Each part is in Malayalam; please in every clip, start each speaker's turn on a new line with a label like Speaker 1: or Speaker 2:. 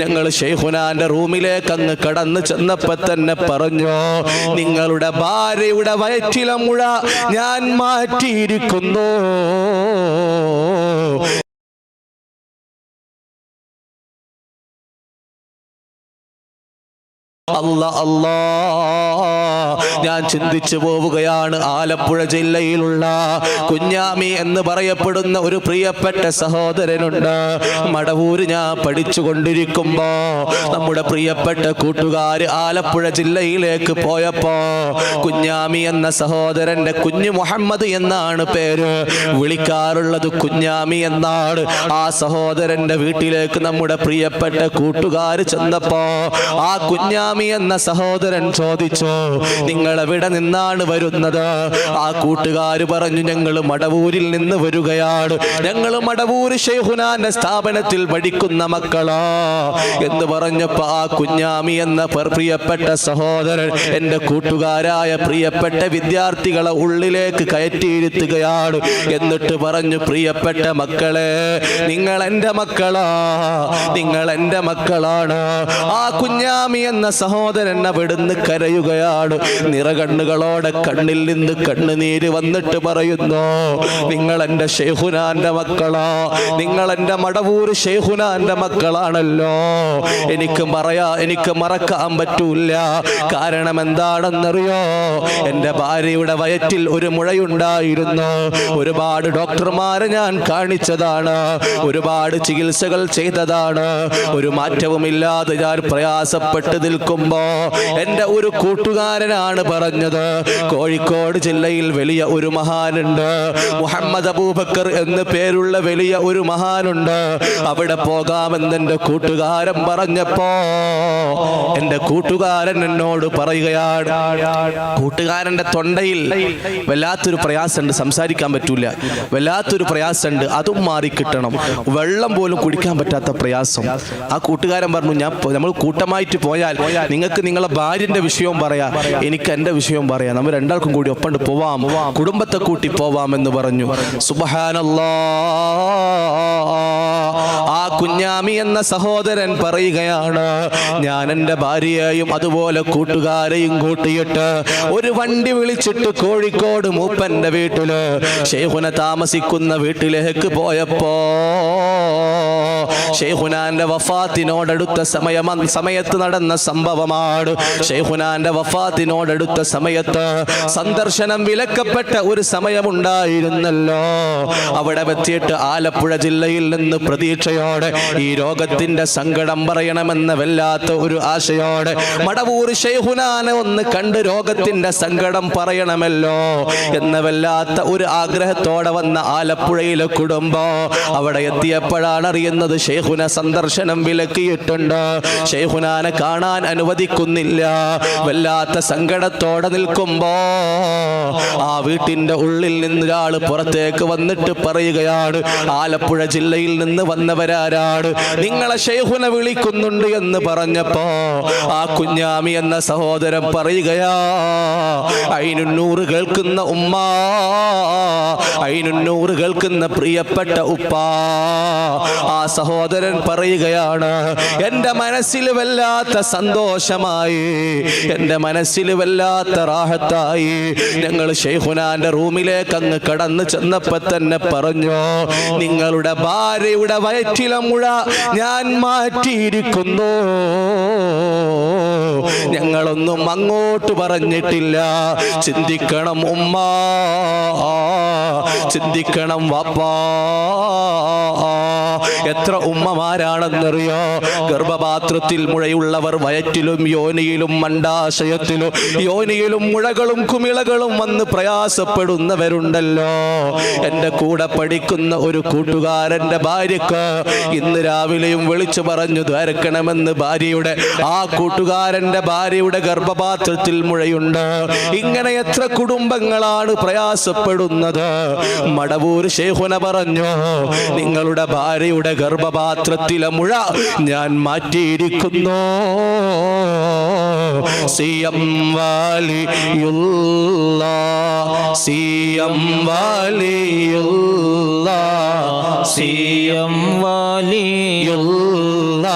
Speaker 1: ഞങ്ങൾ ഷെയ്ഖുനാന്റെ റൂമിലേക്ക് അങ്ങ് കടന്നു ചെന്നപ്പോ തന്നെ പറഞ്ഞു നിങ്ങളുടെ ഭാര്യയുടെ വയറ്റിലെ മുഴ ഞാൻ മാറ്റിയിരിക്കുന്നു. അല്ല അല്ലാ. ഞാൻ ചിന്തിച്ചു പോവുകയാണ് ആലപ്പുഴ ജില്ലയിലുള്ള കുഞ്ഞാമി എന്ന് പറയപ്പെടുന്ന ഒരു പ്രിയപ്പെട്ട സഹോദരനുണ്ട്. മടവൂര് ഞാൻ പഠിച്ചുകൊണ്ടിരിക്കുമ്പോ നമ്മുടെ പ്രിയപ്പെട്ട കൂട്ടുകാര് ആലപ്പുഴ ജില്ലയിലേക്ക് പോയപ്പോ കുഞ്ഞാമി എന്ന സഹോദരന്റെ കുഞ്ഞു മുഹമ്മദ് എന്നാണ് പേര് വിളിക്കാറുള്ളത്. കുഞ്ഞാമി എന്നാണ് ആ സഹോദരന്റെ വീട്ടിലേക്ക് നമ്മുടെ പ്രിയപ്പെട്ട കൂട്ടുകാര് ചെന്നപ്പോ ആ കുഞ്ഞാമി എന്ന സഹോദരൻ ചോദിച്ചു നിങ്ങൾ എവിടെ നിന്നാണ് വരുന്നത്? ആ കൂട്ടുകാർ പറഞ്ഞു ഞങ്ങൾ മടവൂരിൽ നിന്ന് വരികയാണ്. ഞങ്ങൾ മടവൂർ ഷെയ്ഹുനാന്റെ സ്ഥാപനത്തിൽ പഠിക്കുന്ന മക്കളാ. എന്ന് പറഞ്ഞപ്പോ ആ കുഞ്ഞാമി എന്ന പ്രിയപ്പെട്ട സഹോദരൻ എന്റെ കൂട്ടുകാരായ പ്രിയപ്പെട്ട വിദ്യാർത്ഥികളെ ഉള്ളിലേക്ക് കയറ്റിയിരുത്തുകയാണ്. എന്നിട്ട് പറഞ്ഞു പ്രിയപ്പെട്ട മക്കളെ നിങ്ങൾ എന്റെ മക്കളാ. നിങ്ങൾ എന്റെ മക്കളാണ്. ആ കുഞ്ഞാമി എന്ന സഹോദരൻ അവിടുന്ന് കരയുകയാണ്. നിറകണ്ണുകളോടെ കണ്ണിൽ നിന്ന് കണ്ണുനീര് വന്നിട്ട് പറയുന്നു നിങ്ങൾ എന്റെ ഷെയ്ഹുനാന്റെ മക്കളോ നിങ്ങൾ എന്റെ മടവൂര് ഷെയ്ഹുനാന്റെ മക്കളാണല്ലോ. എനിക്ക് പറയാ എനിക്ക് മറക്കാൻ പറ്റൂല. കാരണം എന്താണെന്നറിയോ? എന്റെ ഭാര്യയുടെ വയറ്റിൽ ഒരു മുഴയുണ്ടായിരുന്നു. ഒരുപാട് ഡോക്ടർമാരെ ഞാൻ കാണിച്ചതാണ്. ഒരുപാട് ചികിത്സകൾ ചെയ്തതാണ്. ഒരു മാറ്റവുമില്ലാതെ ഞാൻ പ്രയാസപ്പെട്ട് നിൽക്കുമ്പോ എന്റെ ഒരു കൂട്ടുകാരനാണ് പറഞ്ഞത്. കോഴിക്കോട് ജില്ലയിൽ വലിയ ഒരു മഹാനുണ്ട് മുഹമ്മദ് അബൂബക്കർ എന്ന് പേരുള്ള വലിയ ഒരു മഹാനുണ്ട് അവിടെ പോകാമെന്ന് എന്റെ കൂട്ടുകാരൻ പറഞ്ഞപ്പോ എന്റെ കൂട്ടുകാരൻ എന്നോട് പറയുകയാണ് കൂട്ടുകാരന്റെ തൊണ്ടയിൽ വല്ലാത്തൊരു പ്രയാസമുണ്ട് സംസാരിക്കാൻ പറ്റൂല. വല്ലാത്തൊരു പ്രയാസമുണ്ട് അതും മാറി കിട്ടണം വെള്ളം പോലും കുടിക്കാൻ പറ്റാത്ത പ്രയാസം. ആ കൂട്ടുകാരൻ പറഞ്ഞു ഞാൻ നമ്മൾ കൂട്ടമായിട്ട് പോയാൽ നിങ്ങൾക്ക് നിങ്ങളെ ഭാര്യന്റെ വിഷയവും പറയാം. എനിക്ക് എന്റെ വിഷയം പറയാം. നമ്മൾ രണ്ടാൾക്കും കൂടി ഒപ്പം പോവാം. കുടുംബത്തെ കൂട്ടി പോവാം എന്ന് പറഞ്ഞു. സുബഹാനല്ലാ. കുഞ്ഞാമി എന്ന സഹോദരൻ പറയുകയാണ് ഞാൻ എന്റെ ഭാര്യയെയും അതുപോലെ കൂട്ടുകാരെയും കൂട്ടിയിട്ട് ഒരു വണ്ടി വിളിച്ചിട്ട് കോഴിക്കോട് മൂപ്പന്റെ വീട്ടിൽ ഷെയ്ഹുന താമസിക്കുന്ന വീട്ടിലേക്ക് പോയപ്പോ ഷെയ്ഖുനാന്റെ വഫാത്തിനോടടുത്ത സമയം സമയത്ത് നടന്ന സംഭവമാണ്. ഷെയ്ഖുനാന്റെ വഫാത്തിനോടടുത്ത സമയത്ത് സന്ദർശനം വിലക്കപ്പെട്ട ഒരു സമയമുണ്ടായിരുന്നല്ലോ. അവിടെ വെച്ചിട്ട് ആലപ്പുഴ ജില്ലയിൽ നിന്ന് പ്രതീക്ഷയോടെ ഈ രോഗത്തിന്റെ സങ്കടം പറയണമെന്ന വല്ലാത്ത ഒരു ആശയോടെ മടവൂർ ഷെയ്ഹുനാനെ ഒന്ന് കണ്ട് രോഗത്തിന്റെ സങ്കടം പറയണമല്ലോ എന്ന വല്ലാത്ത ഒരു ആഗ്രഹത്തോടെ വന്ന ആലപ്പുഴയിലെ കുടുംബം അവിടെ എത്തിയപ്പോഴാണ് അറിയുന്നത് ഷെയ്ഹുന സന്ദർശനം വിലക്കിയിട്ടുണ്ട്. ഷെയ്ഹുനാനെ കാണാൻ അനുവദിക്കുന്നില്ല. വല്ലാത്ത സങ്കടത്തോടെ നിൽക്കുമ്പോ ആ വീട്ടിന്റെ ഉള്ളിൽ നിന്ന് ഒരാൾ പുറത്തേക്ക് വന്നിട്ട് പറയുകയാണ് ആലപ്പുഴ ജില്ലയിൽ നിന്ന് വന്നവരാരാണ് നിങ്ങളെ ഷെയ്ഹുനെ വിളിക്കുന്നുണ്ട് എന്ന് പറഞ്ഞപ്പോ ആ കുഞ്ഞാമി എന്ന സഹോദരൻ പറയുകയാ അയിനുന്നൂറ് കേൾക്കുന്ന ഉമ്മ അയിനുന്നൂറ് കേൾക്കുന്ന പ്രിയപ്പെട്ട ഉപ്പ. ആ സഹോദരൻ പറയുകയാണ് എന്റെ മനസ്സിൽ വല്ലാത്ത സന്തോഷമായി എന്റെ മനസ്സിൽ വല്ലാത്ത റാഹത്തായി ഞങ്ങൾ ഷെയ്ഖുനാന്റെ റൂമിലേക്ക് അങ്ങ് കടന്നു ചെന്നപ്പോ തന്നെ പറഞ്ഞു നിങ്ങളുടെ ഭാര്യയുടെ വയറ്റിലെ മുഴ ഞാൻ മാറ്റിയിരിക്കുന്നു. ഞങ്ങളൊന്നും അങ്ങോട്ട് പറഞ്ഞിട്ടില്ല. ചിന്തിക്കണം ഉമ്മ. ചിന്തിക്കണം വാപ്പാ. എത്ര ഉമ്മമാരാണെന്നറിയോ? ഗർഭപാത്രത്തിൽ മുഴയുള്ളവർ വയറ്റിലും യോനിയിലും മണ്ടാശയത്തിലും യോനിയിലും മുഴകളും കുമിളകളും വന്ന് പ്രയാസപ്പെടുന്നവരുണ്ടല്ലോ. എന്റെ കൂടെ പഠിക്കുന്ന ഒരു കൂട്ടുകാരന്റെ ഭാര്യക്ക് ഇന്ന് രാവിലെയും വിളിച്ചു പറഞ്ഞു ധരക്കണമെന്ന് ഭാര്യയുടെ ആ കൂട്ടുകാരന്റെ ഭാര്യയുടെ ഗർഭപാത്രത്തിൽ മുഴയുണ്ട്. ഇങ്ങനെ എത്ര കുടുംബങ്ങളാണ് പ്രയാസപ്പെടുന്നത്. മടവൂർ ശേഖുന പറഞ്ഞു നിങ്ങളുടെ ഭാര്യയുടെ ഗർഭപാത്രത്തിലെ മുഴ ഞാൻ മാറ്റിയിരിക്കുന്നു. സി എം വാലിയുള്ള സി എം വാലിയുള്ള സി
Speaker 2: എം
Speaker 1: വാലിയുള്ള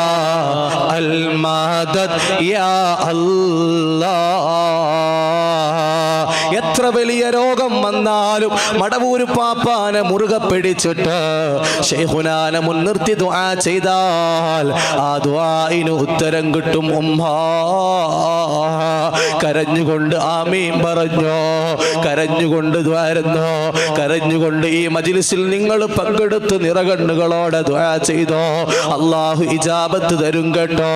Speaker 1: അൽ യാ അല്ലാ വലിയ രോഗം വന്നാലും മടവൂര് പാപ്പാനെ മുറുകെ പിടിച്ചിട്ട് ഷെയ്ഹുനാനെ മുൻനിർത്തി ദുആ ചെയ്താൽ ആ ദുആഇന് ഉത്തരം കിട്ടും. ഉമ്മ കരഞ്ഞുകൊണ്ട് ആമീൻ പറഞ്ഞോ കരഞ്ഞുകൊണ്ട് ദ്വാരുന്നോ കരഞ്ഞുകൊണ്ട് ഈ മജിലിസിൽ നിങ്ങൾ പങ്കെടുത്ത് നിറകണ്ണുകളോടെ ദ്വാ ചെയ്തോ. അള്ളാഹു ഇജാബത്ത് തരും കേട്ടോ.